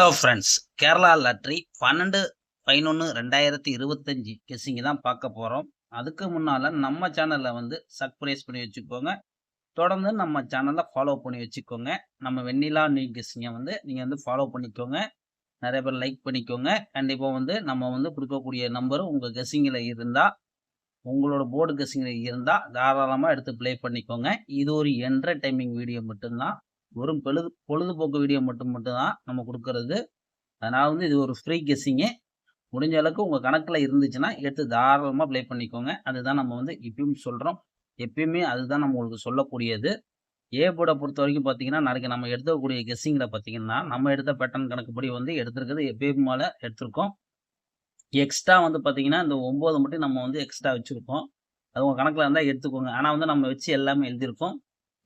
Hello friends Kerala lottery பன்னெண்டு பதினொன்று ரெண்டாயிரத்தி இருபத்தஞ்சி கெஸ்ஸிங்க தான் பார்க்க போகிறோம் அதுக்கு முன்னால் நம்ம சேனலில் வந்து சர்ப்ரைஸ் பண்ணி வச்சுக்கோங்க. தொடர்ந்து நம்ம சேனலை ஃபாலோ பண்ணி வச்சுக்கோங்க. நம்ம வெண்ணிலா நியூ கெஸ்ஸிங்கை வந்து நீங்கள் வந்து ஃபாலோ பண்ணிக்கோங்க. நிறைய பேர் லைக் பண்ணிக்கோங்க. கண்டிப்பாக வந்து நம்ம வந்து கொடுக்கக்கூடிய நம்பர் உங்கள் கெஸ்ஸிங்கில் இருந்தால் உங்களோட போர்டு கெஸ்ஸிங்கில் இருந்தால் தாராளமாக எடுத்து ப்ளே பண்ணிக்கோங்க. இது ஒரு என்டர்டைமிங் வீடியோ மட்டும்தான். வெறும் பொழுது பொழுதுபோக்கு வீடியோ மட்டும் மட்டும்தான் நம்ம கொடுக்கறது. அதனால் வந்து இது ஒரு ஃப்ரீ கெஸ்ஸிங்கு முடிஞ்ச அளவுக்கு உங்கள் கணக்கில் இருந்துச்சுன்னா எடுத்து தாராளமாக ப்ளே பண்ணிக்கோங்க. அதுதான் நம்ம வந்து இப்பயும் சொல்கிறோம் எப்பயுமே அதுதான் நம்ம உங்களுக்கு சொல்லக்கூடியது. ஏ போர்டை பொறுத்த வரைக்கும் பார்த்தீங்கன்னா நாளைக்கு நம்ம எடுத்துக்கக்கூடிய கெஸ்ஸிங்கில் பார்த்தீங்கன்னா நம்ம எடுத்த பேட்டர்ன் கணக்குப்படி வந்து எடுத்திருக்கிறது எப்பயும் மேலே எடுத்திருக்கோம். எக்ஸ்ட்ரா வந்து பார்த்தீங்கன்னா இந்த ஒம்பது மட்டும் நம்ம வந்து எக்ஸ்ட்ரா வச்சுருக்கோம் அது உங்கள் கணக்கில் இருந்தால் எடுத்துக்கோங்க. ஆனால் வந்து நம்ம வச்சு எல்லாமே எழுதியிருக்கோம்.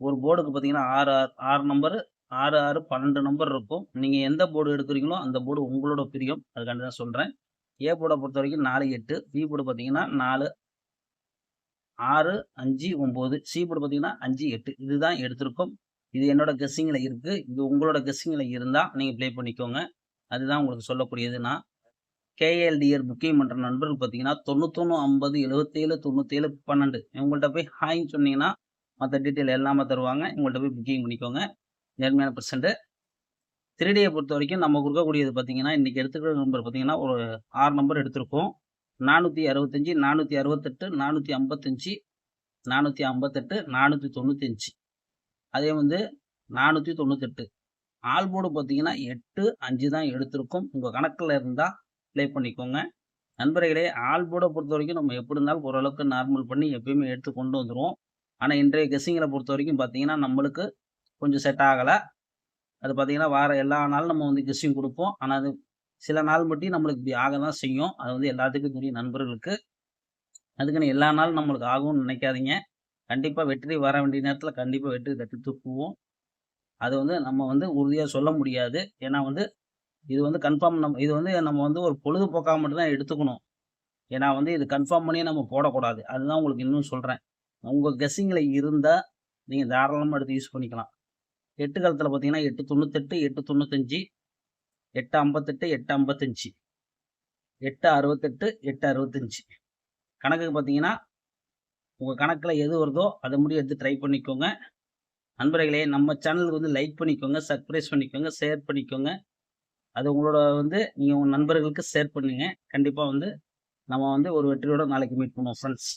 ஒரு போர்டுக்கு பார்த்தீங்கன்னா ஆறு ஆறு ஆறு நம்பரு ஆறு ஆறு பன்னெண்டு நம்பர் இருக்கும். நீங்கள் எந்த போர்டு எடுக்கிறீங்களோ அந்த போர்டு உங்களோட பிரியம். அதுக்காண்டி தான் சொல்கிறேன் ஏ போர்டை பொறுத்த வரைக்கும் நாலு எட்டு. பி போர்டு பார்த்தீங்கன்னா நாலு ஆறு அஞ்சு ஒம்பது சி போர்டு பார்த்தீங்கன்னா அஞ்சு எட்டு. இதுதான் எடுத்திருக்கோம். இது என்னோட கெஸ்ஸிங்கில் இருக்குது இது உங்களோட கெஸ்ஸிங்கில் இருந்தால் நீங்கள் ப்ளே பண்ணிக்கோங்க. அதுதான் உங்களுக்கு சொல்லக்கூடியது நான் கேஎல்டிஆர் புக்கிங் பண்ணுற நண்பர்கள் பார்த்தீங்கன்னா தொண்ணூத்தொன்று ஐம்பது எழுபத்தேழு தொண்ணூற்றேழு பன்னெண்டு. உங்கள்கிட்ட போய் ஹாய்ன்னு சொன்னீங்கன்னா மற்ற டீட்டெயில் எல்லாமே தருவாங்க. உங்கள்கிட்ட போய் புக்கிங் பண்ணிக்கோங்க. நேர்மையான பர்சன்ட்டு த்ரீடியை பொறுத்த வரைக்கும் நம்ம கொடுக்கக்கூடியது பார்த்தீங்கன்னா இன்றைக்கி எடுத்துக்கிற நம்பர் பார்த்தீங்கன்னா ஒரு ஆறு நம்பர் எடுத்திருக்கோம். நானூற்றி அறுபத்தஞ்சி நானூற்றி அறுபத்தெட்டு நானூற்றி ஐம்பத்தஞ்சி நானூற்றி ஐம்பத்தெட்டு நானூற்றி தொண்ணூத்தஞ்சு அதே வந்து நானூற்றி தொண்ணூத்தெட்டு. ஆல் போர்டு பார்த்தீங்கன்னா எட்டு அஞ்சு தான் எடுத்திருக்கோம். உங்கள் கணக்கில் இருந்தால் ப்ளே பண்ணிக்கோங்க. நண்பர்களே ஆல் போர்டை பொறுத்த வரைக்கும் நம்ம எப்படி இருந்தாலும் ஓரளவுக்கு நார்மல் பண்ணி எப்பயுமே எடுத்து கொண்டு வந்துடுவோம் ஆனால் இன்றைய கெஸ்ஸிங்கில் பொறுத்த வரைக்கும் பார்த்தீங்கன்னா நம்மளுக்கு கொஞ்சம் செட் ஆகலை. அது பார்த்தீங்கன்னா வார எல்லா நாளும் நம்ம வந்து கெஸ்ஸிங் கொடுப்போம். ஆனால் அது சில நாள் மட்டும் நம்மளுக்கு இப்படி ஆக தான் செய்யும். அது வந்து எல்லாத்துக்கும் தெரியும் நண்பர்களுக்கு அதுக்குன்னு எல்லா நாளும் நம்மளுக்கு ஆகும்னு நினைக்காதீங்க. கண்டிப்பாக வெற்றி வர வேண்டிய நேரத்தில் கண்டிப்பாக வெற்றி தட்டி தூக்குவோம் அது வந்து நம்ம வந்து உறுதியாக சொல்ல முடியாது. ஏன்னா வந்து இது வந்து கன்ஃபார்ம் நம்ம இது வந்து நம்ம வந்து ஒரு பொழுதுபோக்காக மட்டும்தான் எடுத்துக்கணும். ஏன்னா வந்து இது கன்ஃபார்ம் பண்ணியே நம்ம போடக்கூடாது. அதுதான் உங்களுக்கு இன்னும் சொல்கிறேன் உங்கள் கெஸ்ஸிங்கில் இருந்தால் நீங்கள் தாராளமாக எடுத்து யூஸ் பண்ணிக்கலாம். எட்டு காலத்தில் பார்த்தீங்கன்னா எட்டு தொண்ணூத்தெட்டு எட்டு தொண்ணூத்தஞ்சு எட்டு ஐம்பத்தெட்டு எட்டு ஐம்பத்தஞ்சு எட்டு அறுபத்தெட்டு எட்டு அறுபத்தஞ்சு. கணக்குக்கு பார்த்தீங்கன்னா உங்கள் கணக்கில் எது வருதோ அதை முடியும் எடுத்து ட்ரை பண்ணிக்கோங்க. நண்பர்களே நம்ம சேனலுக்கு வந்து லைக் பண்ணிக்கோங்க சர்ப்ரைஸ் பண்ணிக்கோங்க ஷேர் பண்ணிக்கோங்க. அது உங்களோட வந்து நீங்கள் உங்கள் நண்பர்களுக்கு ஷேர் பண்ணுங்கள் கண்டிப்பாக வந்து நம்ம வந்து ஒரு வெற்றியோட நாளைக்கு மீட் பண்ணுவோம் ஃப்ரெண்ட்ஸ்